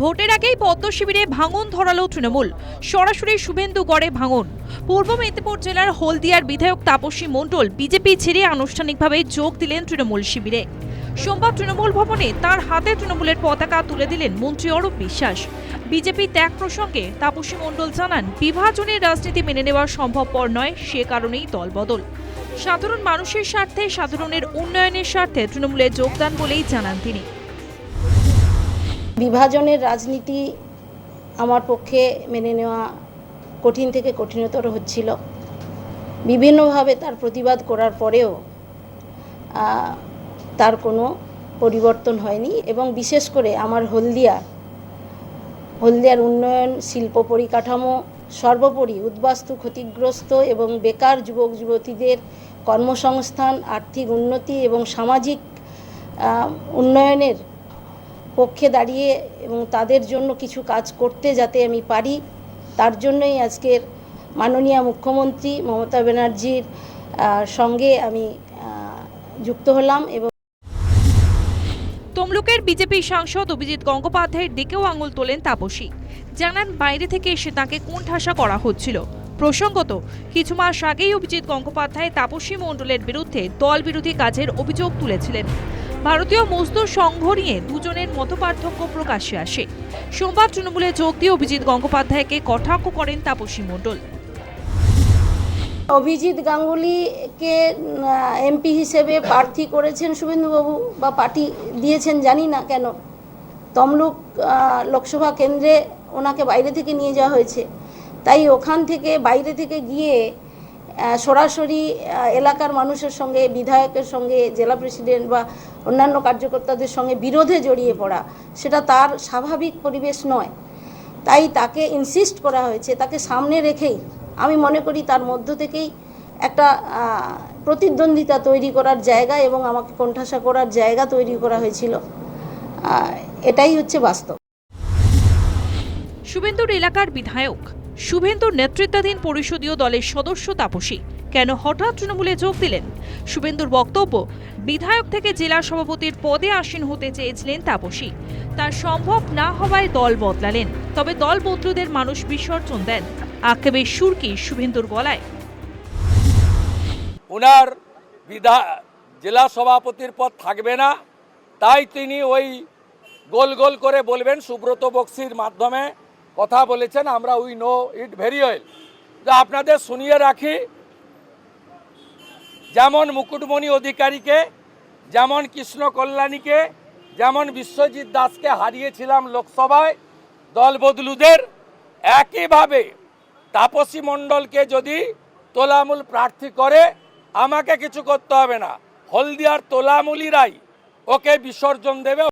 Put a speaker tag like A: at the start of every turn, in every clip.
A: ভোটের আগেই পদ্ম শিবিরে ভাঙন ধরালো তৃণমূল। সরাসরি শুভেন্দু গড়ে ভাঙন। পূর্ব মেদিনীপুর জেলার হলদিয়ার বিধায়ক তাপসী মণ্ডল বিজেপি ছেড়ে আনুষ্ঠানিকভাবে যোগ দিলেন তৃণমূল শিবিরে। সোমবার তৃণমূল ভবনে তার হাতে তৃণমূলের পতাকা তুলে দিলেন মন্ত্রী অরূপ বিশ্বাস। বিজেপি ত্যাগ প্রসঙ্গে তাপসী মণ্ডল জানান, বিভাজনের রাজনীতি মেনে নেওয়া সম্ভবপর নয়, সে কারণেই দলবদল। সাধারণ মানুষের স্বার্থে, সাধারণের উন্নয়নের স্বার্থে তৃণমূলে যোগদান বলেই জানান তিনি।
B: বিভাজনের রাজনীতি আমার পক্ষে মেনে নেওয়া কঠিন থেকে কঠিনতর হচ্ছিল। বিভিন্নভাবে তার প্রতিবাদ করার পরেও তার কোনো পরিবর্তন হয়নি এবং বিশেষ করে আমার হলদিয়া, হলদিয়ার উন্নয়ন, শিল্প পরিকাঠামো, সর্বোপরি উদ্বাস্তু ক্ষতিগ্রস্ত এবং বেকার যুবক যুবতীদের কর্মসংস্থান, আর্থিক উন্নতি এবং সামাজিক উন্নয়নের পক্ষে দাঁড়িয়ে এবং তাদের জন্য কিছু কাজ করতে যাতে আমি পারি, তার জন্যই আজকের মাননীয় মুখ্যমন্ত্রী মমতা ব্যানার্জির সঙ্গে আমি যুক্ত হলাম এবং
A: তমলুকের বিজেপি সাংসদ অভিজিৎ গঙ্গোপাধ্যায়ের দিকেও আঙুল তোলেন তাপসী। জানান, বাইরে থেকে এসে তাকে কোণঠাসা করা হচ্ছিল। প্রসঙ্গত, কিছু মাস আগেই অভিজিৎ গঙ্গোপাধ্যায় তাপসী মণ্ডলের বিরুদ্ধে দল বিরোধী কাজের অভিযোগ তুলেছিলেন। ভারতীয় মজদুর সংঘ নিয়ে দুজনের মতপার্থক্য প্রকাশ্যে আসে। সোমবার তৃণমূলে যোগ দিয়ে অভিজিৎ গঙ্গোপাধ্যায়কে কটাক্ষ করেন তাপসী মণ্ডল।
B: অভিজিৎ গাঙ্গুলিকে এমপি হিসেবে প্রার্থী করেছেন শুভেন্দুবাবু বা পার্টি দিয়েছেন, জানি না কেন। তমলুক লোকসভা কেন্দ্রে ওনাকে বাইরে থেকে নিয়ে যাওয়া হয়েছে। তাই ওখান থেকে বাইরে থেকে গিয়ে সরাসরি এলাকার মানুষের সঙ্গে, বিধায়কের সঙ্গে, জেলা প্রেসিডেন্ট বা অন্যান্য কার্যকর্তাদের সঙ্গে বিরোধে জড়িয়ে পড়া, সেটা তার স্বাভাবিক পরিবেশ নয়। তাই তাকে ইনসিস্ট করা হয়েছে, তাকে সামনে রেখেই, আমি মনে করি তার মধ্য থেকেই একটা প্রতিদ্বন্দ্বিতা তৈরি করার জায়গা এবং আমাকে কোণঠাসা করার জায়গা তৈরি করা হয়েছিল। এটাই হচ্ছে বাস্তব।
A: শুভেন্দুর এলাকার বিধায়ক শুভেন্দুর নেতৃত্বাধীন পরিষদীয় দলের সদস্য তাপসী। কেন হঠাৎ তৃণমূলে যোগ দিলেন? শুভেন্দুর বক্তব্য, বিধায়ক থেকে জেলা সভাপতির পদে আসীন হতে চেয়েছিলেন তাপসী। তার সম্ভব না হওয়ায় দল বদলালেন, তবে দল বদলুদের মানুষ বিসর্জন দেন। আক্ষেপের সুরকি শুভেন্দুর গলায়?
C: ওনার বিধা, জেলা সভাপতির পদ থাকবে না, তাই তিনি ওই গোল গোল করে বলবেন সুব্রত বক্সির মাধ্যমে। কথা বলেছেন, আমরা we know it very well তো আপনাদের শুনিয়ে রাখি, যেমন মুকুটমণি অধিকারীকে, যেমন কৃষ্ণ কল্যাণীকে, যেমন বিশ্বজিৎ দাসকে হারিয়েছিলাম লোকসভায় দল বদলুদের, একইভাবে তাপসী মণ্ডলকে যদি তোলামূল প্রার্থী করে, আমাকে কিছু করতে হবে না। হলদিয়ার তোলামূলিরাই ওকে বিসর্জন দেবে।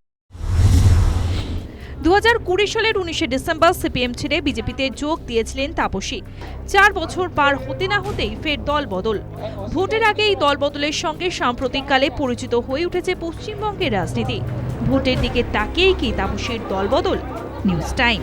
A: দু সালের উনিশে ডিসেম্বর সিপিএম ছেড়ে বিজেপিতে যোগ দিয়েছিলেন তাপসী। চার বছর পার হতে না হতেই ফের দল বদল ভোটের আগে এই দল বদলের সঙ্গে সাম্প্রতিককালে পরিচিত হয়ে উঠেছে পশ্চিমবঙ্গের রাজনীতি। ভোটের দিকে তাকিয়েই কি তাপসীর দল বদল নিউজ টাইম।